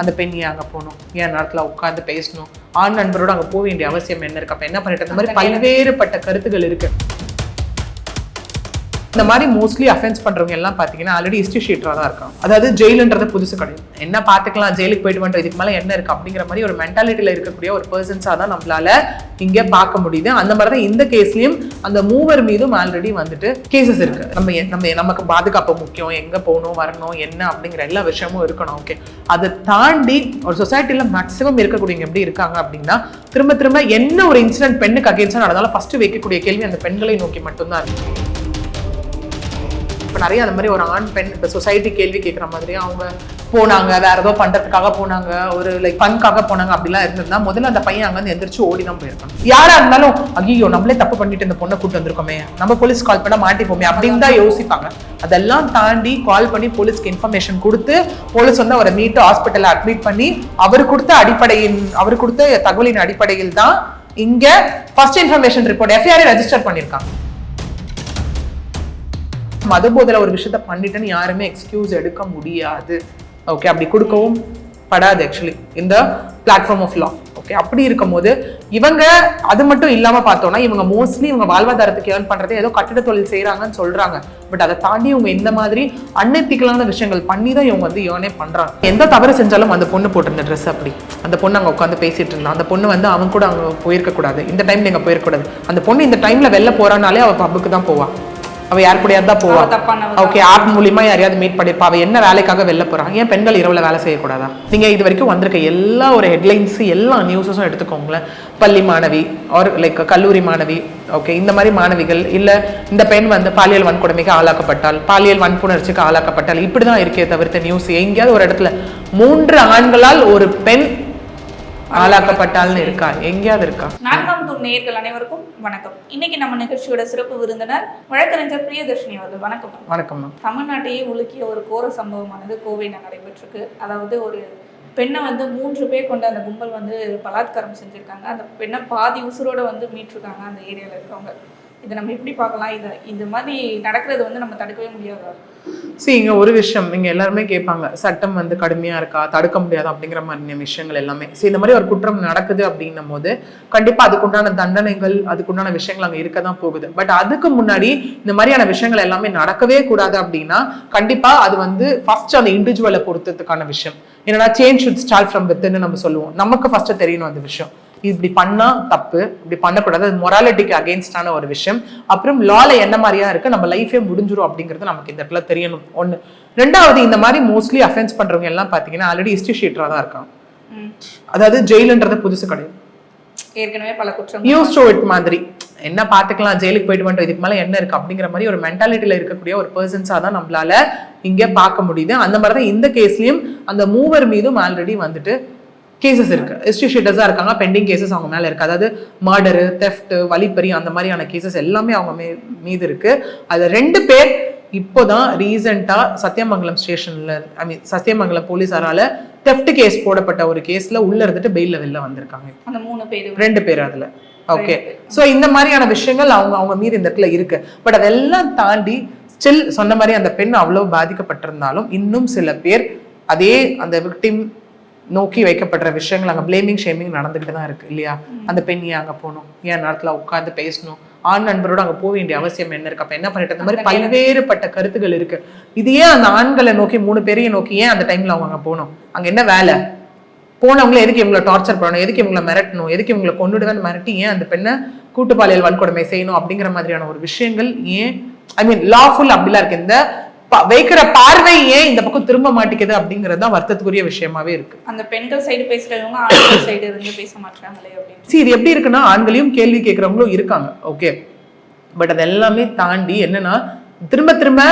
அந்த பெண் ஏன் அங்கே போகணும்? ஏன் நேரத்தில் உட்காந்து பேசணும்? ஆண் நண்பரோட அங்கே போக வேண்டிய அவசியம் என்ன இருக்கு? அப்போ என்ன பண்ணிட்டு இந்த மாதிரி பல்வேறுபட்ட கருத்துகள் இருக்கு. இந்த மாதிரி மோஸ்ட்லி அஃபென்ஸ் பண்றவங்க எல்லாம் பாத்தீங்கன்னா ஆல்ரெடி ஹிஸ்ட்ரி ஷீட்டரா தான் இருக்காங்க. அதாவது ஜெயிலுன்றது புதுசு கிடையாது. என்ன பாத்துக்கலாம் ஜெயிலுக்கு போயிட்டு வந்துட்டு இதுக்கு மேல என்ன இருக்கு அப்படிங்கிற மாதிரி ஒரு மென்டாலிட்டியில இருக்கக்கூடிய ஒரு பர்சன்ஸா தான் நம்மளால இங்க பார்க்க முடியுது. அந்த மாதிரி தான் இந்த கேஸ்லயும் அந்த மூவர் மீதும் ஆல்ரெடி வந்துட்டு கேசஸ் இருக்கு. நம்ம நம்ம நமக்கு பாதுகாப்பு முக்கியம் எங்க போகணும் வரணும் என்ன அப்படிங்கிற எல்லா விஷயமும் இருக்கணும் ஓகே அதை தாண்டி ஒரு சொசைட்டில மேக்ஸிமம் இருக்கக்கூடியவங்க எப்படி இருக்காங்க அப்படின்னா திரும்ப திரும்ப என்ன ஒரு இன்சிடென்ட் பெண்ணுக்கு அகேன்ஸ்டா நடந்தாலும் ஃபர்ஸ்ட் வைக்கக்கூடிய கேள்வி அந்த பெண்களை நோக்கி மட்டும்தான் இருக்கு. இப்போ நிறைய அந்த மாதிரி ஒரு ஆண் பெண் இப்போ சொசைட்டி கேள்வி கேட்குற மாதிரி அவங்க போனாங்க வேற ஏதோ பண்றதுக்காக போனாங்க ஒரு லைக் ஃபன்காக போனாங்க அப்படிலாம் இருந்திருந்தா முதல்ல அந்த பையன் அங்கேருந்து எந்திரிச்சு ஓடி தான் போயிருக்கான் யாராக இருந்தாலும் ஐயோ நம்மளே தப்பு பண்ணிட்டு இந்த பொண்ணை கூட்டு வந்திருக்கோமே நம்ம போலீஸ் கால் பண்ணா மாட்டிப்போமே அப்படின்னு தான் யோசிப்பாங்க. அதெல்லாம் தாண்டி கால் பண்ணி போலீஸ்க்கு இன்ஃபர்மேஷன் கொடுத்து போலீஸ் வந்து அவரை மீட்டு ஹாஸ்பிட்டலில் அட்மிட் பண்ணி அவர் கொடுத்த அடிப்படையின் அவர் கொடுத்த தகவலின் அடிப்படையில் தான் இங்கே first information report FIR register பண்ணியிருக்காங்க. மது போதில் ஒரு விஷயத்த பண்ணிட்டேன்னு யாருமே எக்ஸ்கியூஸ் எடுக்க முடியாது. ஓகே அப்படி கொடுக்கவும் படாது ஆக்சுவலி இந்த பிளாட்ஃபார்ம் ஆஃப் லா ஓகே அப்படி இருக்கும்போது இவங்க அது மட்டும் இல்லாம பார்த்தோம்னா இவங்க மோஸ்ட்லி இவங்க வாழ்வாதாரத்துக்கு ஏர்ன் பண்றது ஏதோ கட்டிட தொழில் செய்றாங்கன்னு சொல்றாங்க. பட் அதை தாண்டி இவங்க இந்த மாதிரி அன்எத்திக்கலான விஷயங்கள் பண்ணி தான் இவங்க வந்து ஏர்னே பண்றாங்க. எந்த தவறு செஞ்சாலும் அந்த பொண்ணு போட்டிருந்த ட்ரெஸ் அப்படி. அந்த பொண்ணு அங்க உட்காந்து பேசிட்டு இருந்தா. அந்த பொண்ணு வந்து அவங்க கூட அங்க போயிருக்க கூடாது. இந்த டைம் நீங்கள் போயிருக்க கூடாது. அந்த பொண்ணு இந்த டைம்ல வெளில போறானாலே அவ பப்புக்கு தான் போவாள் அவ யார் கூடயாவது தான் போவா. ஓகே ஆப் மூலியமா யாரையாவது மீட் பண்ணிருப்பா அவ என்ன வேலைக்காக வெளில போறாங்க ஏன் பெண்கள் இரவுல வேலை செய்யக்கூடாதா? நீங்க இது வரைக்கும் வந்திருக்க எல்லா ஒரு ஹெட்லைன்ஸ் எல்லா நியூஸஸும் எடுத்துக்கோங்களேன். பள்ளி மாணவி ஆர் லைக் கல்லூரி மாணவி ஓகே இந்த மாதிரி மாணவிகள் இல்ல இந்த பெண் வந்து பாலியல் வன்கொடுமைக்கு ஆளாக்கப்பட்டால் பாலியல் வன்புணர்ச்சிக்கு ஆளாக்கப்பட்டால் இப்படிதான் இருக்கே தவிர்த்து நியூஸ் எங்கேயாவது ஒரு இடத்துல மூன்று ஆண்களால் ஒரு பெண் ஆளாக்கப்பட்டால்னு இருக்கா? எங்கேயாவது இருக்கா? நான்காம் தூண் நேயர்கள் அனைவருக்கும் வணக்கம். இன்னைக்கு நம்ம நிகழ்ச்சியோட சிறப்பு விருந்தினர் வழக்கறிஞர் பிரியதர்ஷினி அவர்கள். வணக்கம். வணக்கம் தமிழ்நாட்டையே உலுக்கிய ஒரு கோர சம்பவமானது கோவையில் நடைபெற்றிருக்கு அதாவது ஒரு பெண்ணை வந்து மூன்று பேர் கொண்ட அந்த கும்பல் வந்து பலாத்காரம் செஞ்சுருக்காங்க. அந்த பெண்ணை பாதி உசுரோட வந்து மீட்டிருக்காங்க அந்த ஏரியாவில் இருக்கிறவங்க இதை நம்ம எப்படி பார்க்கலாம்? இதை இந்த மாதிரி நடக்கிறது வந்து நம்ம தடுக்கவே முடியாது. சரி இங்கே ஒரு விஷயம் இங்கே எல்லாருமே கேட்பாங்க சட்டம் வந்து கடுமையாக இருக்கா தடுக்க முடியாது அப்படிங்கிற மாதிரி விஷயங்கள் எல்லாமே. சரி இந்த மாதிரி ஒரு குற்றம் நடக்குது அப்படின்னும் போது கண்டிப்பாக அதுக்குண்டான தண்டனைகள் அதுக்குண்டான விஷயங்கள் அங்கே இருக்க தான் போகுது. பட் அதுக்கு முன்னாடி இந்த மாதிரியான விஷயங்கள் எல்லாமே நடக்கவே கூடாது அப்படின்னா கண்டிப்பாக அது வந்து ஃபர்ஸ்ட் அந்த இண்டிவிஜுவலை பொறுத்ததுக்கான விஷயம். என்னன்னா சேஞ்ச் ஷுட் ஸ்டார்ட் ஃப்ரம் வித்துன்னு நம்ம சொல்லுவோம். நமக்கு ஃபர்ஸ்ட் தெரியணும் அந்த விஷயம். இப்படி பண்ணா தப்பு இப்படி பண்ணக்கூடாது. அது மொராலிட்டிக்கு அகேன்ஸ்டான ஒரு விஷயம். அப்புறம் லால என்ன மாதிரியா இருக்கு? நம்ம லைஃபே முடிஞ்சிரும் அப்படிங்கிறது நமக்கு இந்த இடத்துல தெரியணும். ஒண்ணு. ரெண்டாவது இந்த மாதிரி மோஸ்ட்லி அஃபென்ஸ் பண்றவங்க எல்லாம் பாத்தீங்கன்னா ஆல்ரெடி ஹிஸ்ட்ரி ஷீட்டரா தான் இருக்காங்க. அதாவது ஜெயிலுன்றது புதுசு கிடையாது. ஏற்கனவே பல குற்றம் யூஸ் டு இட் மாதிரி. என்ன பார்த்துக்கலாம் ஜெயிலுக்கு போயிட்டு வந்துட்டு இதுக்கு மேலே என்ன இருக்கு அப்படிங்கிற மாதிரி ஒரு மென்டாலிட்டியில் இருக்கக்கூடிய ஒரு பர்சன்ஸாக தான் நம்மளால இங்கே பார்க்க முடியுது. அந்த மாதிரி தான் இந்த கேஸ்லயும் அந்த மூவர் மீதும் ஆல்ரெடி வந்துட்டு கேசஸ் இருக்கு. ஹிஸ்ட்ரி ஷீட்டர்ஸாக இருக்காங்க பெண்டிங் கேசஸ் அவங்க மேலே இருக்கு. அதாவது மர்டரு தெஃப்ட் வழிப்பறி அந்த மாதிரியான கேசஸ் எல்லாமே அவங்க மே மீது இருக்கு. அது ரெண்டு பேர் இப்போதான் ரீசெண்டாக சத்தியமங்கலம் ஸ்டேஷன்ல ஐ மீன் சத்தியமங்கலம் போலீஸாரால தெஃப்ட் கேஸ் போடப்பட்ட ஒரு கேஸ்ல உள்ள இருந்துட்டு பெயில்ல வெளில வந்திருக்காங்க. அந்த மூணு பேர். ரெண்டு பேர் அதுல. ஓகே சோ இந்த மாதிரியான விஷயங்கள் அவங்க அவங்க மீது இந்த இடத்துல இருக்கு. பட் அதெல்லாம் தாண்டி ஸ்டில் சொன்ன மாதிரி அந்த பெண் அவ்வளவு பாதிக்கப்பட்டிருந்தாலும் இன்னும் சில பேர் அதே அந்த விக்டிம் நோக்கி வைக்கப்படுற விஷயங்கள் அங்க பிளேமிங் ஷேமிங் நடந்துகிட்டு தான் இருக்கு இல்லையா? அந்த பெண் ஏன் அங்க போகணும். ஏன் நேரத்துல உட்காந்து பேசணும்? ஆண் நண்பரோட அங்க போக வேண்டிய அவசியம் என்ன இருக்கு? அப்ப என்ன பண்ணிட்டு இந்த மாதிரி பல்வேறுபட்ட கருத்துகள் இருக்கு. இது ஏன் அந்த ஆண்களை நோக்கி மூணு பேரையும் நோக்கி ஏன் அந்த டைம்ல அவங்க அங்க போகணும்? அங்க என்ன வேலை? போனவங்கள எதுக்கு இவங்களை டார்ச்சர் பண்ணணும்? எதுக்கு இவங்களை மிரட்டணும்? எதுக்கு இவங்களை கொண்டுடுவேன்னு மிரட்டி ஏன் அந்த பெண்ணை கூட்டு பாலியல் வன்கொடுமை செய்யணும்? அப்படிங்கிற மாதிரியான ஒரு விஷயங்கள் ஏன் ஐ மீன் லாஃபுல் அப்படிலாம் இருக்கு. இந்த வைக்கிற பார்வை ஏன் இந்த பக்கம் திரும்ப மாட்டேங்குது அப்படிங்கிறது தான் வருத்தத்துக்குரிய விஷயமாவே இருக்கு. அந்த பெண்கள் சைடு பேசுறவங்க ஆண்கள் சைடு இருந்து பேச மாட்டாங்களே அப்படின்னு. see இது எப்படி இருக்குன்னா ஆண்களையும் கேள்வி கேட்கறவங்களும் இருக்காங்க. ஓகே. பட் அது எல்லாமே தாண்டி என்னன்னா திரும்ப திரும்ப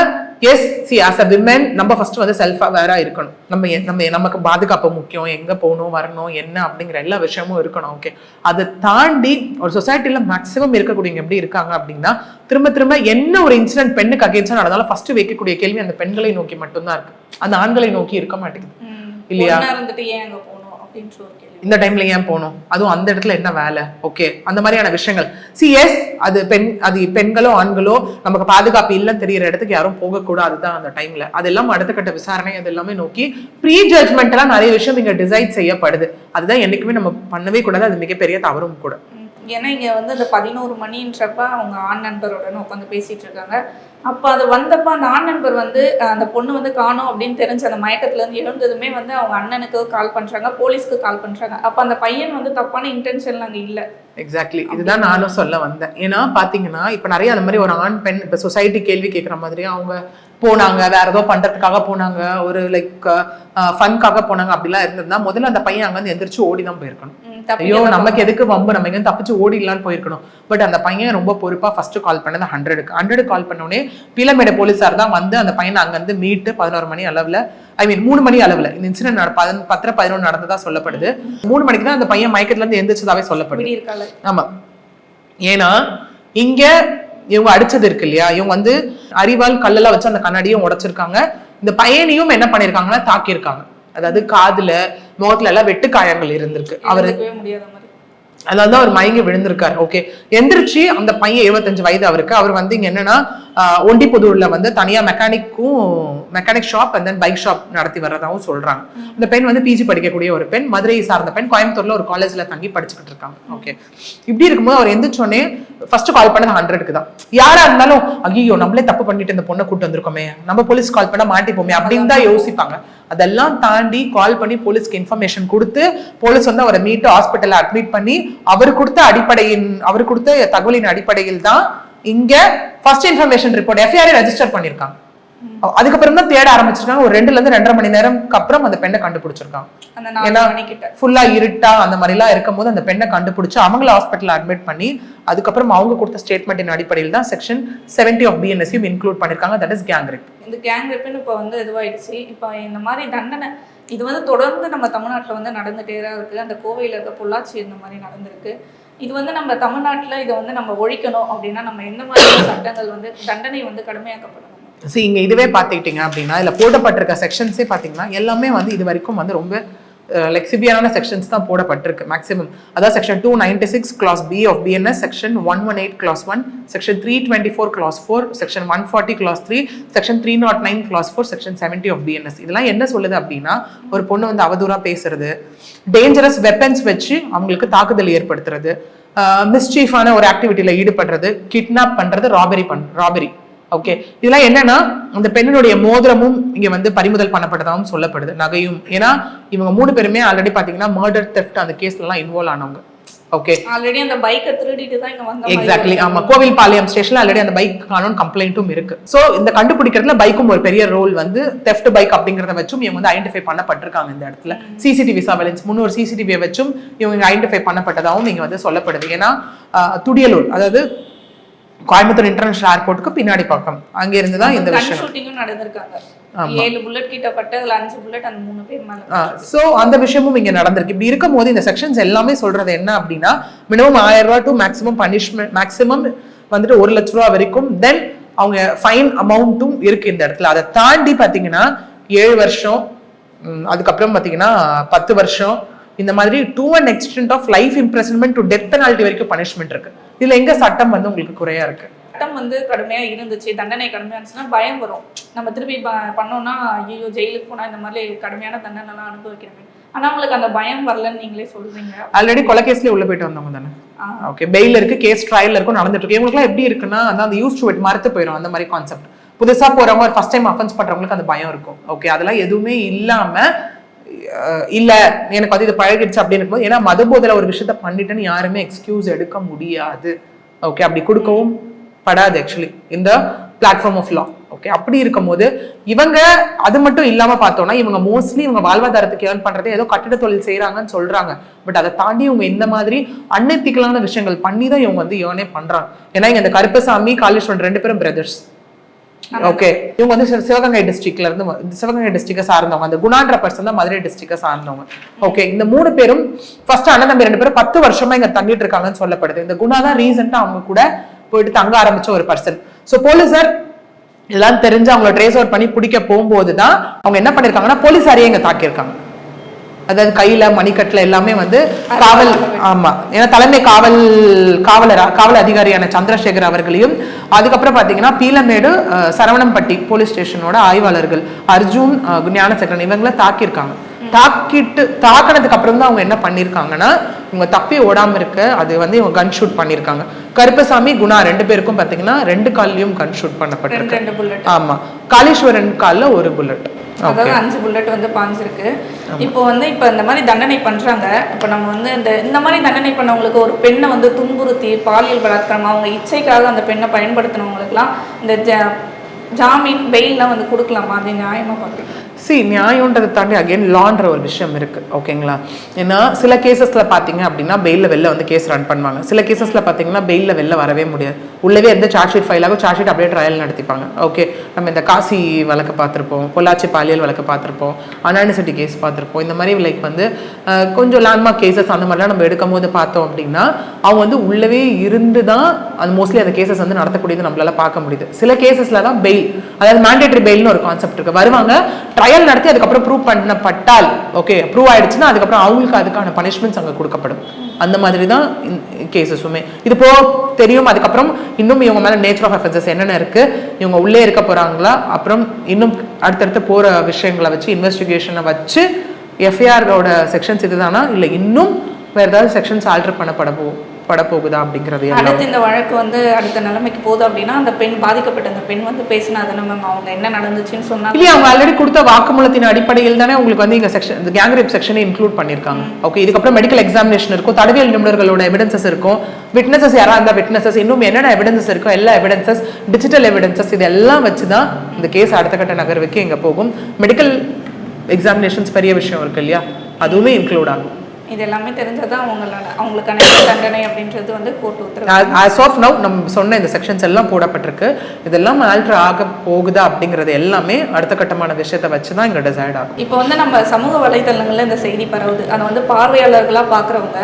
yes see as a women நம்ம ஃபர்ஸ்ட் வந்து செல்ஃப் அவேரா இருக்கணும். நம்ம நம்ம நமக்கு பாதுகாப்பு முக்கியம். எங்க போகணும் வரணும் என்ன அப்படிங்கிற எல்லா விஷயமும் இருக்கணும் ஓகே அதை தாண்டி ஒரு சொசைட்டில மேக்ஸிமம் இருக்கக்கூடியவங்க எப்படி இருக்காங்க அப்படின்னா திரும்ப திரும்ப என்ன ஒரு இன்சிடென்ட் பெண்ணுக்கு அகேன்ஸ்டா நடந்தாலும் ஃபர்ஸ்ட் வைக்கக்கூடிய கேள்வி அந்த பெண்களை நோக்கி மட்டும்தான் இருக்கு. அந்த ஆண்களை நோக்கி இருக்க மாட்டேங்குது. இல்லையா? இருந்துட்டு ஏன் அங்க போகணும் ஒரு கேள்வி இந்த டைம்ல ஏன் போகணும்? அதுவும் அந்த இடத்துல என்ன வேலை? ஓகே அந்த மாதிரியான விஷயங்கள். சி எஸ் அது பெண் அது பெண்களோ ஆண்களோ நமக்கு பாதுகாப்பு இல்லைன்னு தெரியிற இடத்துக்கு யாரும் போகக்கூடாது தான் அந்த டைம்ல அதெல்லாம் அடுத்த கட்ட விசாரணை அது எல்லாமே நோக்கி ப்ரீ ஜட்மெண்ட்லாம் நிறைய விஷயம் இங்க டிசைட் செய்யப்படுது. அதுதான் என்னைக்குமே நம்ம பண்ணவே கூடாது. அது மிகப்பெரிய தவறும் கூட. ஏன்னா இங்க வந்து அந்த பதினோரு மணின்றப்ப அவங்க ஆண் நண்பருடன் உட்காந்து பேசிட்டு இருக்காங்க. அப்போ அது வந்தப்போ அந்த ஆண் நண்பர் வந்து அந்த பொண்ணு வந்து காணும் அப்படின்னு தெரிஞ்சு அந்த மயக்கத்துலேருந்து எழுந்ததுமே வந்து அவங்க அண்ணனுக்கு கால் பண்ணுறாங்க போலீஸ்க்கு கால் பண்ணுறாங்க அப்போ அந்த பையன் வந்து தப்பான இன்டென்ஷன் அங்கே இல்லை. எக்ஸாக்ட்லி இதுதான் நானும் சொல்ல வந்தேன். ஏன்னா பார்த்தீங்கன்னா இப்போ நிறைய அந்த மாதிரி ஒரு ஆண் பெண் இப்போ சொசைட்டி கேள்வி கேட்குற மாதிரி அவங்க போனாங்க வேற ஏதோ பண்றதுக்காக போனாங்க ஒரு லைக் ஃபன்காக போனாங்க அப்படிலாம் இருந்திருந்தா முதல்ல அந்த பையன் அங்க வந்து எந்திரிச்சு ஓடி தான் போயிருக்கணும் ஐயோ நமக்கு எதுக்கு வம்பு? நம்ம எங்க தப்பிச்சு ஓடிடலாம்னு போயிருக்கணும். பட் அந்த பையன் ரொம்ப பொறுப்பா ஃபர்ஸ்ட் கால் பண்ணது ஹண்ட்ரடுக்கு ஹண்ட்ரடு கால் பண்ண உடனே பீலமேடு போலீஸார் தான் வந்து அந்த பையனை அங்கிருந்து மீட்டு பதினோரு மணி அளவுல ஐ மீன் மூணு மணி அளவுல. இந்த இன்சிடென்ட் பதின பத்திர பதினொன்று நடந்ததா சொல்லப்படுது. மூணு மணிக்கு தான் அந்த பையன் மயக்கத்துல இருந்து எந்திரிச்சதாவே சொல்லப்படுது. ஆமா. ஏன்னா இங்க இவங்க அடிச்சது இருக்கு இல்லையா? இவங்க வந்து அரிவாள் கல்லெல்லாம் வச்சு அந்த கண்ணாடியும் உடைச்சிருக்காங்க. இந்த பையனையும் என்ன பண்ணிருக்காங்கன்னா தாக்கியிருக்காங்க. அதாவது காதுல முகத்துல எல்லாம் வெட்டு காயங்கள் இருந்திருக்கு. அவர் தான் அவர் மயங்கி விழுந்திருக்காரு. ஓகே எந்திரிச்சு அந்த பையன் 75 வயது அவருக்கு. அவர் வந்து இங்க என்னன்னா ஒண்டிபுதூரில் வந்து தனியாக மெக்கானிக்கும் mechanic shop and then bike shop நடத்தி வர்றதாகவும் சொல்கிறாங்க இந்த பெண் வந்து பிஜி படிக்கக்கூடிய ஒரு பெண் மதுரையை சார்ந்த பெண் கோயம்புத்தூரில் ஒரு காலேஜில் தங்கி படிச்சுக்கிட்டு இருக்காங்க. ஓகே இப்படி இருக்கும்போது அவர் எந்திரிச்சோடனே ஃபர்ஸ்ட் கால் பண்ணது ஹண்ட்ரடுக்கு தான். யாரா இருந்தாலும் ஐயோ நம்மளே தப்பு பண்ணிட்டு இந்த பொண்ணை கூட்டு வந்திருக்கோமே நம்ம போலீஸ் கால் பண்ண மாட்டிப்போமே அப்படின்னு தான் யோசிப்பாங்க. அதெல்லாம் தாண்டி கால் பண்ணி போலீஸ்க்கு இன்ஃபர்மேஷன் கொடுத்து போலீஸ் வந்து அவரை மீட்டு ஹாஸ்பிட்டலில் அட்மிட் பண்ணி அவர் கொடுத்த அடிப்படையின் அவர் கொடுத்த தகவலின் அடிப்படையில் தான் இங்க first information report FIR register பண்ணிருக்காங்க அதுக்கப்புறம் தான் தேட ஆரம்பிச்சிருக்காங்க. ஒரு ரெண்டுல இருந்து ரெண்டரை மணி நேரம்க்கு அப்புறம் அந்த பெண்ணை கண்டுபிடிச்சிருக்காங்க ஏன்னா- ஃபுல்லா இருட்டா அந்த மாதிரிலாம் இருக்கும்போது அந்த பெண்ணை கண்டுபிடிச்சு அவங்கள ஹாஸ்பிட்டல் அட்மிட் பண்ணி அதுக்கப்புறம் அவங்க கொடுத்த ஸ்டேட்மெண்ட்டின் அடிப்படையில் தான் செக்ஷன் செவன்டி ஆஃப் பிஎன்எஸ்சியும் இன்க்ளூட் பண்ணிருக்காங்க. தட் இஸ் கேங் ரேப் இந்த கேங் ரேப்புன்னு இப்போ வந்து இதுவாயிடுச்சு. இப்போ இந்த மாதிரி தண்டனை இது வந்து தொடர்ந்து நம்ம தமிழ்நாட்டில் வந்து நடந்துகிட்டே தான் இருக்குது. அந்த கோவையில் இருக்க பொள்ளாச்சி இந்த மாதிரி நடந்திருக்கு. இது வந்து நம்ம தமிழ்நாட்டில் இதை வந்து நம்ம ஒழிக்கணும் அப்படின்னா நம்ம எந்த மாதிரியான சட்டங்கள் வந்து தண்டனை வந்து கடுமையாக்கப்படணும்? ஸோ இங்கே இதுவே பார்த்துக்கிட்டீங்க அப்படின்னா இதில் போடப்பட்டிருக்க செக்ஷன்ஸே பார்த்தீங்கன்னா எல்லாமே வந்து இது வரைக்கும் வந்து ரொம்ப லைக் சிவியரான செக்ஷன்ஸ் தான் போடப்பட்டிருக்கு மேக்ஸிமம் அதாவது section two ninety six clause B of BNS section one one eight clause one section three twenty four clause four section one forty clause three section three nought nine clause four section seventy of BNS இதெல்லாம் என்ன சொல்லுது அப்படின்னா ஒரு பொண்ணு வந்து அவதூறாக பேசுறது dangerous weapons வச்சு அவங்களுக்கு தாக்குதல் ஏற்படுத்துறது மிஸ்சீஃபான ஒரு ஆக்டிவிட்டியில் ஈடுபடுறது கிட்னாப் பண்ணுறது ராபரி பண் ராபரி ஓகே இதெல்லாம் என்னன்னா அந்த பெண்ணினுடைய மோதிரமும் இங்க வந்து பறிமுதல் பண்ணப்பட்டதாகவும் சொல்லப்படுது நகையும். ஏன்னா இவங்க மூணு பேருமே ஆல்ரெடி பாத்தீங்கன்னா மர்டர் தெஃப்ட் அந்த கேஸ்ல எல்லாம் இன்வால்வ் ஆனவங்க. ஓகே ஆல்ரெடி அந்த பைக்கை திருடிட்டு தான் இங்கே வந்த எக்ஸாக்ட்லி ஆமா. கோவில்பாளையம் ஸ்டேஷன்ல ஆல்ரெடி அந்த பைக் காணும் கம்ப்ளைண்ட்டும் இருக்கு. சோ இந்த கண்டுபிடிக்கிறதுல பைக்கும் ஒரு பெரிய ரோல் வந்து தெஃப்ட் பைக் அப்படிங்கறத வச்சும் இவங்க வந்து ஐடென்டிஃபை பண்ணப்பட்டிருக்காங்க இந்த இடத்துல. சிசிடிவி சர்வேலன்ஸ் முன்னூறு சிசிடிவியை வச்சும் இவங்க ஐடென்டிஃபை பண்ணப்பட்டதாகவும் இங்க வந்து சொல்லப்படுது. ஏன்னா துடியலூர் அதாவது கோயம்புத்தூர் இன்டர்நேஷனல் ஏர்போர்ட்டுக்கு பின்னாடி பக்கம். அங்க இருந்து தான் இந்த விஷயம் ஷூட்டிங்கும் நடந்திருக்காங்க. ஏழு புல்லட் கிட்ட பட்டு அஞ்சு புல்லட் அந்த மூணு பேர் மேல சோ அந்த விஷயமும் இங்க நடந்திருக்கு. இப்படி இருக்கும்போது இந்த செக்ஷன்ஸ் எல்லாமே சொல்றது என்ன அப்படின்னா மினிமம் ஆயிரம் ரூபாய் டு மேக்ஸிமம் பனிஷ்மெண்ட் மேக்ஸிமம் வந்துட்டு ஒரு லட்ச ரூபா வரைக்கும் தென் அவங்க ஃபைன் அமௌண்ட்டும் இருக்கு இந்த இடத்துல. அதை தாண்டி பாத்தீங்கன்னா ஏழு வருஷம் அதுக்கப்புறம் பாத்தீங்கன்னா பத்து வருஷம் இந்த மாதிரி two and extent of life imprisonment to death penalty வரைக்கும் பனிஷ்மெண்ட் இருக்கு. இதுல எங்க சட்டம் வந்து உங்களுக்கு குறையா இருக்கு? சட்டம் வந்து கடுமையா இருந்துச்சு தண்டனை கடுமையா இருந்துச்சுன்னா பயம் வரும். நம்ம திருப்பி பண்ணோம்னா ஐயோ ஜெயிலுக்கு போனா இந்த மாதிரி கடுமையான தண்டனை எல்லாம் அனுபவிக்கிறோமே ஆனா உங்களுக்கு அந்த பயம் வரலன்னு நீங்களே சொல்றீங்க. ஆல்ரெடி கொலை கேஸ்லயே உள்ள போயிட்டு வந்தவங்க தானே. ஓகே பெயில் இருக்கு கேஸ் ட்ரையல் இருக்கும் நடந்துட்டு இருக்கு. இவங்களுக்குலாம் எப்படி இருக்குன்னா அந்த யூஸ் டு இட் மறுத்து போயிடும் அந்த மாதிரி கான்செப்ட் புதுசா போறவங்க ஒரு ஃபர்ஸ்ட் டைம் அஃபென்ஸ் பண்றவங்களுக்கு அந்த பயம் இருக்கும். ஓகே அதெல்லாம் எதுவுமே இல்லாம இல்ல எனக்கு வந்து இது பழகிடுச்சு அப்படின்னு இருக்கும்போது ஏன்னா மதுபோதல ஒரு விஷயத்த பண்ணிட்டேன்னு யாருமே எக்ஸ்கியூஸ் எடுக்க முடியாது. ஓகே அப்படி கொடுக்கவும் படாது ஆக்சுவலி இந்த பிளாட்ஃபார்ம் ஆஃப் லா ஓகே அப்படி இருக்கும்போது இவங்க அது மட்டும் இல்லாம பார்த்தோம்னா இவங்க மோஸ்ட்லி இவங்க வாழ்வாதாரத்துக்கு ஏர்ன் பண்றது ஏதோ கட்டிட தொழில் செய்றாங்கன்னு சொல்றாங்க. பட் அதை தாண்டி இவங்க இந்த மாதிரி அன்எத்திக்கலான விஷயங்கள் பண்ணி தான் இவங்க வந்து ஏர்னே பண்றாங்க. ஏன்னா இங்க இந்த கருப்பசாமி காலேஜ் ரெண்டு பேரும் பிரதர்ஸ் ஓகே இவங்க வந்து சிவகங்கை டிஸ்ட்ரிக்ட்ல இருந்து சிவகங்கை டிஸ்ட்ரிக்டை சார்ந்தவங்க. அந்த குணான்ற பர்சன் தான் மதுரை டிஸ்ட்ரிக்டை சார்ந்தவங்க. ஓகே இந்த மூணு பேரும் ஃபர்ஸ்ட் அண்ணன் தம்பி ரெண்டு பேரும் பத்து வருஷமா இங்க தங்கிட்டு இருக்காங்கன்னு சொல்லப்படுது. இந்த குணா தான் ரீசெண்டா அவங்க கூட போயிட்டு தங்க ஆரம்பிச்ச ஒரு பர்சன் ஸோ போலீசார் இதெல்லாம் தெரிஞ்சு அவங்கள ட்ரேஸ் அவுட் பண்ணி பிடிக்க போகும்போது தான் அவங்க என்ன பண்ணிருக்காங்கன்னா போலீஸாரையே இங்க தாக்கியிருக்காங்க. அதாவது கையில மணிக்கட்டுல எல்லாமே வந்து காவல். ஆமா. ஏன்னா தலைமை காவல் காவலரா காவல் அதிகாரியான சந்திரசேகர் அவர்களையும் அதுக்கப்புறம் பாத்தீங்கன்னா பீலமேடு சரவணம்பட்டி போலீஸ் ஸ்டேஷனோட ஆய்வாளர்கள் அர்ஜுன் அஹ், ஞானசேகரன் இவங்கள தாக்கியிருக்காங்க. தாக்கிட்டு தாக்கினதுக்கு அப்புறம் தான் அவங்க என்ன பண்ணிருக்காங்கன்னா இவங்க தப்பி ஓடாம இருக்க அது வந்து இவங்க கன் ஷூட் பண்ணிருக்காங்க கருப்பசாமி குணா ரெண்டு பேருக்கும் பாத்தீங்கன்னா ரெண்டு கால்லயும் கன் ஷூட் பண்ணப்பட்டிருக்கு. ரெண்டு புல்லட் ஆமா. காளீஸ்வரன் கால்ல ஒரு புல்லட் அதாவது அஞ்சு புல்லட் வந்து பாஞ்சிருக்கு. இப்போ வந்து இப்போ இந்த மாதிரி தண்டனை பண்றாங்க. இப்போ நம்ம வந்து இந்த இந்த மாதிரி தண்டனை பண்ணவங்களுக்கு ஒரு பெண்ணை வந்து துன்புறுத்தி பாலியல் பலாத்காரம் அவங்க இச்சைக்காக அந்த பெண்ணை பயன்படுத்தினவங்களுக்குலாம் இந்த ஜாமீன் பெயில்லாம் வந்து கொடுக்கலாமா? அது நியாயமாக பார்க்குறீங்க சி நியாயன்றதை தாண்டி அகைன் லான்ற ஒரு விஷயம் இருக்கு ஓகேங்களா ஏன்னா சில கேசஸ்ல பாத்தீங்க அப்படின்னா பெயில்ல வெளில வந்து கேஸ் ரன் பண்ணுவாங்க. சில கேசஸ்ல பாத்தீங்கன்னா பெயிலில் வெளில வரவே முடியாது. உள்ளவே எந்த சார்ஜ் ஷீட் ஃபைல் ஆகும் சார்ஜ் ஷீட் அப்படியே ட்ரையல் நடத்திப்பாங்க. ஓகே நம்ம இந்த காசி வழக்கு பார்த்துருப்போம் பொள்ளாச்சி பாலியல் வழக்கு பார்த்துருப்போம் அனானிசிட்டி கேஸ் பார்த்துருப்போம். இந்த மாதிரி லைக் வந்து கொஞ்சம் லேண்ட்மார்க் கேசஸ் அந்த மாதிரிலாம் நம்ம எடுக்கும் போது பார்த்தோம் அப்படின்னா அவங்க வந்து உள்ளவே இருந்து தான் அது மோஸ்ட்லி அந்த கேசஸ் வந்து நடத்தக்கூடியது நம்மளால பார்க்க முடியுது. சில கேசஸ்ல தான் பெயில் அதாவது மேண்டேட்டரி பெயில்னு ஒரு கான்செப்ட் இருக்கு. வருவாங்க ட்ரையல் நடத்தி அதுக்கப்புறம் ப்ரூவ் பண்ணப்பட்டால் ஓகே ப்ரூவ் ஆயிடுச்சுன்னா அதுக்கப்புறம் அவங்களுக்கு அதுக்கான பனிஷ்மெண்ட்ஸ் அங்கே கொடுக்கப்படும். அந்த மாதிரி தான் கேசஸுமே இது போ தெரியும். அதுக்கப்புறம் இன்னும் இவங்க மேல நேச்சர் ஆஃப் அஃபென்சஸ் என்னென்ன இருக்கு இவங்க உள்ளே இருக்க போறாங்களா அப்புறம் இன்னும் அடுத்தடுத்து போற விஷயங்களை வச்சு இன்வெஸ்டிகேஷனை வச்சு எஃப்ஐஆரோட செக்ஷன்ஸ் இதுதானா இல்லை இன்னும் வேற ஏதாவது செக்ஷன்ஸ் ஆல்டர் பண்ணப்பட போகும் பட போகுதா அப்படிங்கிறது அடுத்து இந்த வழக்கு வந்து அடுத்த நிலைமைக்கு போகுது அப்படின்னா அந்த பெண் பாதிக்கப்பட்ட அந்த பெண் வந்து பேசினா தானே மேம் அவங்க என்ன நடந்துச்சுன்னு சொன்னாங்க இல்லையா அவங்க ஆல்ரெடி கொடுத்த வாக்குமூலத்தின் அடிப்படையில் தானே உங்களுக்கு வந்து இங்க செக்ஷன் இந்த கேங் ரேப் செக்ஷனை இன்க்ளூட் பண்ணிருக்காங்க ஓகே இதுக்கப்புறம் மெடிக்கல் எக்ஸாமினேஷன் இருக்கும். தடவியல் நிபுணர்களோட எவிடன்சஸ் இருக்கும். விட்னஸஸ் யாரா இருந்தா விட்னஸஸ் இன்னும் என்னென்ன எவிடன்சஸ் இருக்கோ எல்லா எவிடன்சஸ் டிஜிட்டல் எவிடன்சஸ் இதெல்லாம் வச்சு தான் இந்த கேஸ் அடுத்த கட்ட நகர்வுக்கு இங்க போகும். மெடிக்கல் எக்ஸாமினேஷன்ஸ் பெரிய விஷயம் இருக்கு இல்லையா? அதுவுமே இன்க்ளூட் ஆகும். இது எல்லாமே தெரிஞ்சதான் அவங்களோட அவங்களுக்கான தண்டனை அப்படின்றது வந்து கோர்ட் உத்தரவு. ஆஸ் ஆஃப் நவ் நம்ம சொன்ன இந்த செக்ஷன்ஸ் எல்லாம் போடப்பட்டிருக்கு. இதெல்லாம் ஆல்டர் ஆக போகுதா அப்படிங்கிறது எல்லாமே அடுத்த கட்டமான விஷயத்தை வச்சு தான் இங்க டிசைட் ஆகும். இப்போ வந்து நம்ம சமூக வலைதளங்கள்ல இந்த செய்தி பரவுது. அதை வந்து பார்வையாளர்களா பார்க்குறவங்க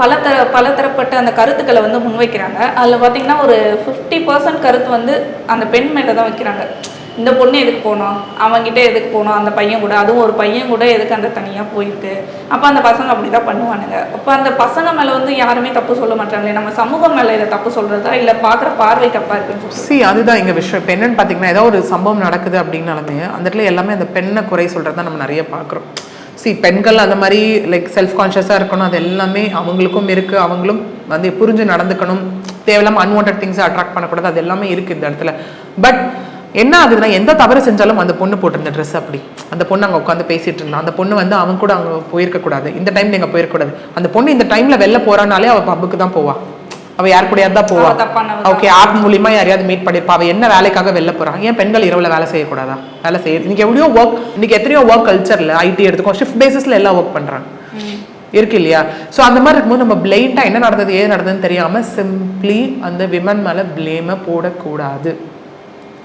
பல தர பல தரப்பட்ட அந்த கருத்துக்களை வந்து முன்வைக்கிறாங்க. அதில் பார்த்தீங்கன்னா ஒரு ஃபிஃப்டி பர்சன்ட் கருத்து வந்து அந்த பெண் மேலே தான் வைக்கிறாங்க. இந்த பொண்ணு எதுக்கு போனோம்? அவங்ககிட்ட எதுக்கு போனோம்? அந்த பையன் கூட. அதுவும் ஒரு பையன் கூட எதுக்கு அந்த தனியாக போயிருக்கு? அப்போ அந்த பசங்க அப்படி தான் பண்ணுவானுங்க. அப்போ அந்த பசங்க மேலே வந்து யாருமே தப்பு சொல்ல மாட்டாங்களே. நம்ம சமூகம் மேலே இதை தப்பு சொல்கிறதா இல்லை பார்க்குற பார்வை தப்பாக இருக்குன்னு சொல்லி சி அதுதான் எங்கள் விஷயம். இப்போ என்னென்னு பார்த்தீங்கன்னா ஏதோ ஒரு சம்பவம் நடக்குது அப்படின்னாலுமே அந்த இடத்துல எல்லாமே அந்த பெண்ணை குறை சொல்கிறது தான் நம்ம நிறைய பார்க்குறோம் சி பெண்கள் அந்த மாதிரி லைக் செல்ஃப் கான்ஷியஸாக இருக்கணும். அது எல்லாமே அவங்களுக்கும் இருக்குது அவங்களும் வந்து புரிஞ்சு நடந்துக்கணும். தேவையில்லாம அன்வான்ட் திங்ஸை அட்ராக்ட் பண்ணக்கூடாது. அது எல்லாமே இருக்குது இந்த இடத்துல. பட் என்ன ஆகுதுன்னா எந்த தவறு செஞ்சாலும் அந்த பொண்ணு போட்டிருந்த ட்ரெஸ் அப்படி. அந்த பொண்ணு அங்கே உட்காந்து பேசிட்டு இருந்தா. அந்த பொண்ணு வந்து அவன் கூட அங்கே போயிருக்க கூடாது. இந்த டைம் நீங்க போயிருக்க கூடாது. அந்த பொண்ணு இந்த டைம்ல வெளில போறானாலே அவ பப்புக்கு தான் போவா. அவ யார் கூடயாவது தான் போவா. ஓகே ஆப் மூலியமா யாரையாவது மீட் பண்ணிருப்பா. அவ என்ன வேலைக்காக வெளில போறாங்க ஏன் பெண்கள் இரவுல வேலை செய்யக்கூடாதா? வேலை செய்ய இன்னைக்கு எவ்வளோ ஒர்க் இன்னைக்கு எத்தனையோ ஒர்க் கல்ச்சர்ல ஐடி எடுத்துக்கோ ஷிஃப்ட் பேசிஸ்ல எல்லாம் ஒர்க் பண்றாங்க. இருக்கு இல்லையா? ஸோ அந்த மாதிரி இருக்கும்போது நம்ம பிளைண்டா என்ன நடந்தது ஏது நடந்ததுன்னு தெரியாம சிம்பிளி அந்த விமன் மேல பிளேமை போடக்கூடாது.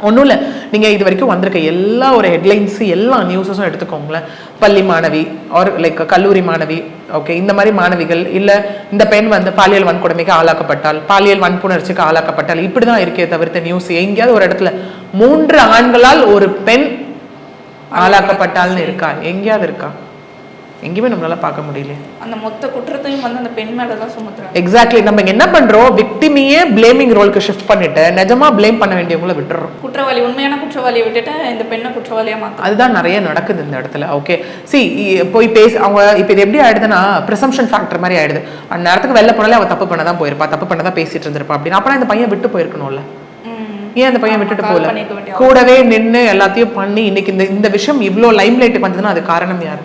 ஒன்றும் இல்லை நீங்கள் இது வரைக்கும் வந்திருக்க எல்லா ஒரு ஹெட்லைன்ஸும் எல்லா நியூஸஸும் எடுத்துக்கோங்களேன். பள்ளி மாணவி ஆர் லைக் கல்லூரி மாணவி ஓகே இந்த மாதிரி மாணவிகள் இல்லை இந்த பெண் வந்து பாலியல் வன்கொடுமைக்கு ஆளாக்கப்பட்டால் பாலியல் வன்புணர்ச்சிக்கு ஆளாக்கப்பட்டால் இப்படி தான் இருக்கே தவிர்த்த நியூஸ் எங்கேயாவது ஒரு இடத்துல மூன்று ஆண்களால் ஒரு பெண் ஆளாக்கப்பட்டால்னு இருக்கா? எங்கேயாவது இருக்கா? எங்கேயுமே நம்மளால பார்க்க முடியலையே. அந்த மொத்த குற்றத்தையும் வந்து அந்த பெண் மேலே தான் சுமத்துறாங்க. எக்ஸாக்ட்லி நம்ம என்ன பண்றோம்? விக்டிமையே பிளேமிங் ரோலுக்கு ஷிஃப்ட் பண்ணிட்டு நிஜமா ப்ளேம் பண்ண வேண்டியவங்கள விட்டுறோம். குற்றவாளி உண்மையான குற்றவாளியை விட்டுட்டு இந்த பெண்ணை குற்றவாளியா மாத்துறாங்க அதுதான் நிறைய நடக்குது இந்த இடத்துல. ஓகே சி போய் பேசி அவங்க இப்போ இது எப்படி ஆயிடுதுன்னா ப்ரிசம்ஷன் ஃபேக்டர் மாதிரி ஆயிடுது. அந்த நேரத்துக்கு வெளில போனாலே அவ தப்பு பண்ண தான் போயிருப்பா தப்பு பண்ண தான் பேசிட்டு இருந்திருப்பா அப்படின்னு. அப்புறம் இந்த பையன் விட்டு போயிருக்கணும்ல. ஏன் அந்த பையன் விட்டுட்டு போகல கூடவே நின்னு எல்லாத்தையும் பண்ணி இன்னைக்கு இந்த இந்த விஷயம் இவ்வளோ லைம் லைட்டுக்கு வந்ததுன்னா அது காரணம் யாரு?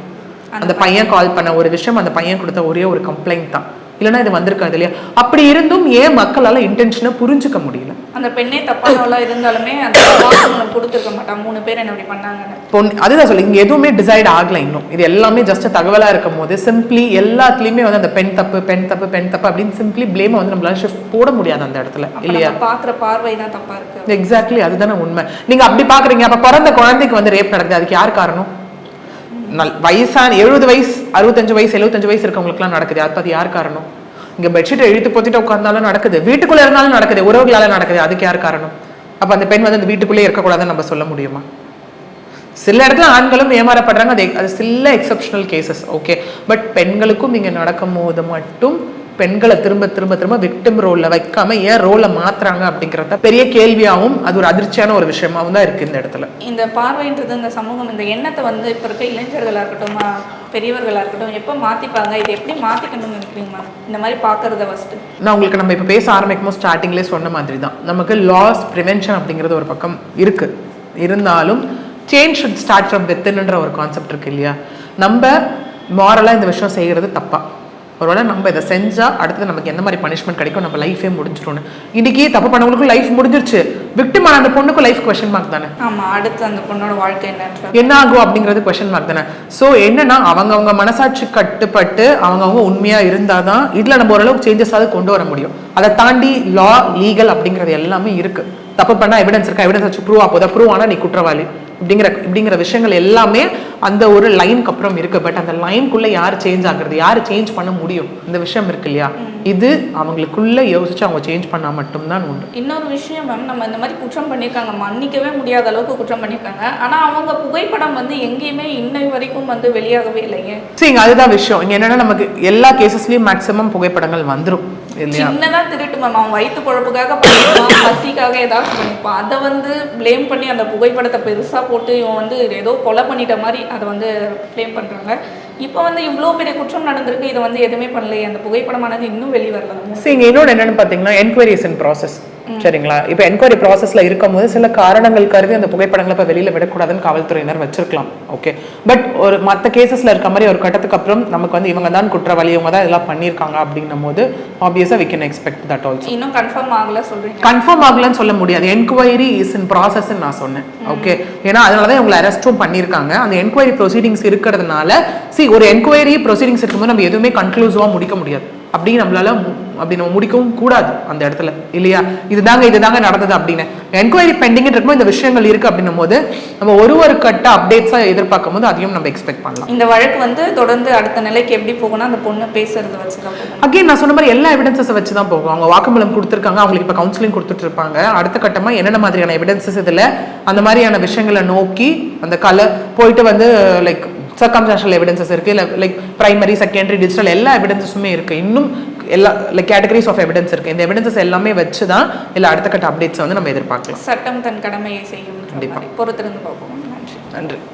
அந்த பையன் கால் பண்ண ஒரு விஷயம் அந்த பையன் கொடுத்த ஒரே ஒரு கம்ப்ளைண்ட் தான். இல்லைன்னா இது வந்திருக்காது இல்லையா? அப்படி இருந்தும் ஏன் மக்களால இன்டென்ஷனை புரிஞ்சுக்க முடியல? அந்த பெண்ணே தப்பானவளா இருந்தாலுமே அந்த கொடுத்துருக்க மாட்டான் மூணு பேர் என்ன இப்படி பண்ணாங்கன்னு. பொண்ணு அதுதான் சொல்லி இங்க எதுவுமே டிசைட் ஆகல இன்னும். இது எல்லாமே ஜஸ்ட் தகவலா இருக்கும் போது சிம்பிளி எல்லாத்துலயுமே வந்து அந்த பெண் தப்பு பெண் தப்பு பெண் தப்பு அப்படின்னு சிம்பிளி ப்ளேமை வந்து நம்மளால ஷிஃப்ட் போட முடியாது அந்த இடத்துல இல்லையா? பாக்குற பார்வை தான் தப்பா இருக்கு. எக்ஸாக்ட்லி அதுதானே உண்மை. நீங்க அப்படி பாக்குறீங்க அப்ப பிறந்த குழந்தைக்கு வந்து ரேப் நடக்குது அதுக்கு யார் காரணம்? நல் வயசான எழுபது வயசு அறுபத்தஞ்சு வயசு எழுபத்தஞ்சு வயசு இருக்கவங்களுக்குலாம் நடக்குது. அது அது யார் காரணம்? இங்க பெட்ஷீட் இழுத்து போத்திட்டு உட்கார்ந்தாலும் நடக்குது. வீட்டுக்குள்ளே இருந்தாலும் நடக்குது. உறவுகளால நடக்குது. அதுக்கு யார் காரணம்? அப்போ அந்த பெண் வந்து அந்த வீட்டுக்குள்ளே இருக்கக்கூடாதுன்னு நம்ம சொல்ல முடியுமா? சில இடத்துல ஆண்களும் ஏமாறப்படுறாங்க. அது அது சில எக்ஸப்ஷனல் கேசஸ் ஓகே பட் பெண்களுக்கும் இங்க நடக்கும் போது மட்டும் பெண்களை திரும்ப திரும்ப திரும்ப விக்டிம் ரோல்ல வைக்காம ஏன் ரோலை மாத்துறாங்க அப்படிங்கறத பெரிய கேள்வியாகவும் அது ஒரு அதிர்ச்சியான ஒரு விஷயமாவும் தான் இருக்கு இந்த இடத்துல. இந்த பார்வைன்றது இந்த சமூகம் இந்த எண்ணத்தை வந்து இப்போ இருக்க இளைஞர்களாக இருக்கட்டும் பெரியவர்களாக இருக்கட்டும் எப்போ மாற்றிப்பாங்க இதை எப்படி மாற்றிக்கணும்னு நினைக்கிறீங்க இந்த மாதிரி பார்க்கறத ஃபஸ்ட்டு நான் உங்களுக்கு நம்ம இப்போ பேச ஆரம்பிக்கும் போது ஸ்டார்டிங்லேயே சொன்ன மாதிரி தான். நமக்கு லாஸ் ப்ரிவென்ஷன் அப்படிங்கிறது ஒரு பக்கம் இருக்கு. இருந்தாலும் சேஞ்ச் ஷுட் ஸ்டார்ட் ஃப்ரம் வித்தின்ன்ற ஒரு கான்செப்ட் இருக்கு இல்லையா? நம்ம மாரலாக இந்த விஷயம் செய்கிறது தப்பா. ஒருவேளை நம்ம இதை செஞ்சா அடுத்தது நமக்கு எந்த மாதிரி பனிஷ்மெண்ட் கிடைக்கும் நம்ம லைஃபே முடிஞ்சிடும்னு. இன்னைக்கு தப்பு பண்ணவங்களுக்கும் லைஃப் முடிஞ்சிருச்சு. விக்டிமான அந்த பொண்ணுக்கும் லைஃப் கொஷின் மார்க் தானே? ஆமாம் அடுத்து அந்த பொண்ணோட வாழ்க்கை என்னன்ற என்ன ஆகும் அப்படிங்கிறது கொஷின் மார்க் தானே. ஸோ என்னன்னா அவங்கவங்க மனசாட்சி கட்டுப்பட்டு அவங்கவங்க உண்மையா இருந்தாதான் இதுல நம்ம ஓரளவுக்கு சேஞ்சஸ் ஆகுது கொண்டு வர முடியும். அதை தாண்டி லா லீகல் அப்படிங்கிறது எல்லாமே இருக்கு. தப்பு பண்ணா எவிடன்ஸ் இருக்கா? எவிடன்ஸ் வச்சு ப்ரூவ் ஆகுதா ப்ரூவ் ஆனா நீ குற்றவாளி. இப்படிங்கிற இப்படிங்கிற விஷயங்கள் எல்லாமே அந்த ஒரு லைனுக்கு அப்புறம் இருக்கு. பட் அந்த லைனுக்குள்ள யார் சேஞ்ச் ஆகுறது? யார் சேஞ்ச் பண்ண முடியும்? இந்த விஷயம் இருக்கு இல்லையா? இது அவங்களுக்குள்ள யோசிச்சு அவங்க சேஞ்ச் பண்ணா மட்டும்தான் உண்டு. இன்னொரு விஷயம் மேம் நம்ம இந்த மாதிரி குற்றம் பண்ணியிருக்காங்க மன்னிக்கவே முடியாத அளவுக்கு குற்றம் பண்ணியிருக்காங்க ஆனால் அவங்க புகைப்படம் வந்து எங்கேயுமே இன்னை வரைக்கும் வந்து வெளியாகவே இல்லைங்க. சரிங்க அதுதான் விஷயம். இங்க என்னன்னா நமக்கு எல்லா கேசஸ்லயும் மேக்ஸிமம் புகைப்படங்கள் வந்துரும். இல்லையா சின்னதா திருட்டு மேம் அவன் வயிற்று குழப்புக்காக பண்ணிருப்பான் பசிக்காக ஏதாச்சும் பண்ணிருப்பான் அதை வந்து ப்ளேம் பண்ணி அந்த புகைப்படத்தை பெருசா போட்டு இவன் வந்து ஏதோ கொலை பண்ணிட்ட மாதிரி அதை வந்து ப்ளேம் பண்றாங்க. இப்போ வந்து இவ்வளோ பெரிய குற்றம் நடந்திருக்கு. இதை வந்து எதுவுமே பண்ணலையே. அந்த புகைப்படமானது இன்னும் வெளி வரல சரிங்க இன்னொன்று என்னன்னு பார்த்தீங்கன்னா என்கொயரிஸ் இன் ப்ராசஸ் சரிங்களா? இப்போ என்கொயரி ப்ராசஸ்ல இருக்கும்போது சில காரணங்கள் கருதி அந்த புகைப்படங்களை இப்போ வெளியில விடக்கூடாதுன்னு காவல்துறையினர் வச்சிருக்கலாம். ஓகே பட் ஒரு மற்ற கேசஸ்ல இருக்க மாதிரி ஒரு கட்டத்துக்கு அப்புறம் நமக்கு வந்து இவங்க தான் குற்றவாளி இவங்க தான் இதெல்லாம் பண்ணியிருக்காங்க அப்படின்னும் போது obviously we can expect that also இன்னும் கன்ஃபார்ம் ஆகல சொல்றீங்க. கன்ஃபார்ம் ஆகலன்னு சொல்ல முடியாது. என்கொயரி இஸ் இன் ப்ராசஸ் நான் சொன்னேன். ஓகே ஏன்னா அதனால தான் இவங்களை அரெஸ்ட்டும் பண்ணியிருக்காங்க. அந்த என்கொயரி ப்ரொசீடிங்ஸ் இருக்கிறதுனால சி ஒரு என்கொயரி ப்ரொசீடிங்ஸ் இருக்கும்போது நம்ம எதுவுமே கன்க்ளூசிவாக முடிக்க முடியாது. அப்படி நம்மளால அப்படி நம்ம முடிக்கவும் கூடாது அந்த இடத்துல. இல்லையா? இதுதாங்க இதுதாங்க நடந்தது அப்படின்னு. என்கொயரி பெண்டிங் இருக்கும்போது இந்த விஷயங்கள் இருக்கு அப்படின்னும் போது நம்ம ஒரு ஒரு கட்ட அப்டேட்ஸாக எதிர்பார்க்கும் போது அதையும் நம்ம எக்ஸ்பெக்ட் பண்ணலாம். இந்த வழக்கு வந்து தொடர்ந்து அடுத்த நிலைக்கு எப்படி போகணும் அந்த பொண்ணு பேசுறத வச்சு தான் அகைன் நான் சொன்ன மாதிரி எல்லா எவிடன்சஸை வச்சு தான் போகும். அவங்க வாக்குமூலம் கொடுத்துருக்காங்க அவங்களுக்கு இப்போ கவுன்சிலிங் கொடுத்துட்டு இருப்பாங்க அடுத்த கட்டமா என்னென்ன மாதிரியான எவிடன்சஸ் இதில் அந்த மாதிரியான விஷயங்களை நோக்கி அந்த கலை போயிட்டு வந்து லைக் சர்க்கம்சான்ஷியல் எவிடன்சஸ் இருக்கு. இல்லை லைக் பிரைமரி செகண்டரி டிஜிட்டல் எல்லா எவிடன்சஸுமே இருக்கு. இன்னும் எல்லா லைக் கேட்டகரிஸ் ஆஃப் எவிடன்ஸ் இருக்கு. இந்த எவிடன்சஸ் எல்லாமே வச்சு தான் இல்லை அடுத்த கட்ட அப்டேட்ஸ் வந்து நம்ம எதிர்பார்க்கலாம். சட்டம் தன் கடமையை செய்யும். கண்டிப்பா. பொறுத்திருந்து பார்ப்போம். நன்றி. நன்றி.